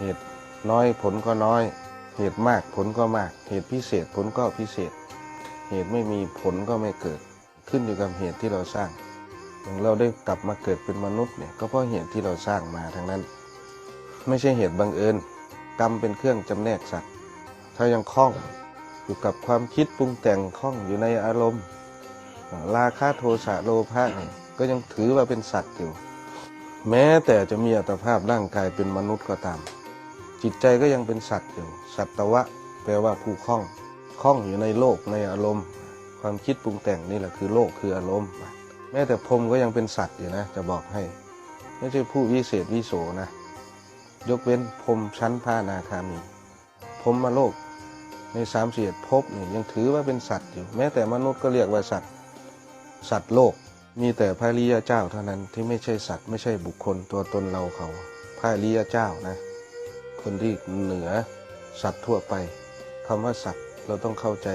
เหตุน้อยผลก็น้อย เหตุมากผลก็มาก เหตุพิเศษผลก็พิเศษ เหตุไม่มีผลก็ไม่เกิด ขึ้นอยู่กับเหตุที่เราสร้างอย่างเราได้กลับมาเกิดเป็นมนุษย์เนี่ยก็เพราะเหตุที่เราสร้างมาทั้งนั้น ไม่ใช่เหตุบังเอิญกรรมเป็นเครื่องจำแนกสัตว์ถ้ายังคล้องอยู่กับความคิดปรุงแต่งคล้องอยู่ในอารมณ์ ราคะโทสะโลภะเนี่ยก็ยังถือว่าเป็นสัตว์อยู่ แม้แต่จะมีอัตภาพร่างกายเป็นมนุษย์ก็ตาม จิตใจก็ยังเป็นสัตว์อยู่ สัตวะ แปลว่าผู้คล้อง คล้องอยู่ในโลกในอารมณ์ ความคิดปรุงแต่งนี่แหละคือโลกคืออารมณ์ แม้แต่พรมก็ยังเป็นสัตว์อยู่นะ จะบอกให้ ไม่ใช่ผู้วิเศษวิโสนะ ยกเว้นพรมชั้นพระนาคามี พรหมาโลกในสามเสียดภพนี่ยังถือว่าเป็นสัตว์อยู่ แม้แต่มนุษย์ก็เรียกว่าสัตว์ สัตว์โลก มีแต่พระริยเจ้าเท่านั้นที่ไม่ใช่สัตว์ไม่ใช่บุคคลตัวตนเราเขา พระริยเจ้านะ คนที่เหนือสัตว์ทั่วไปคำว่าสัตว์เราต้องเข้าใจ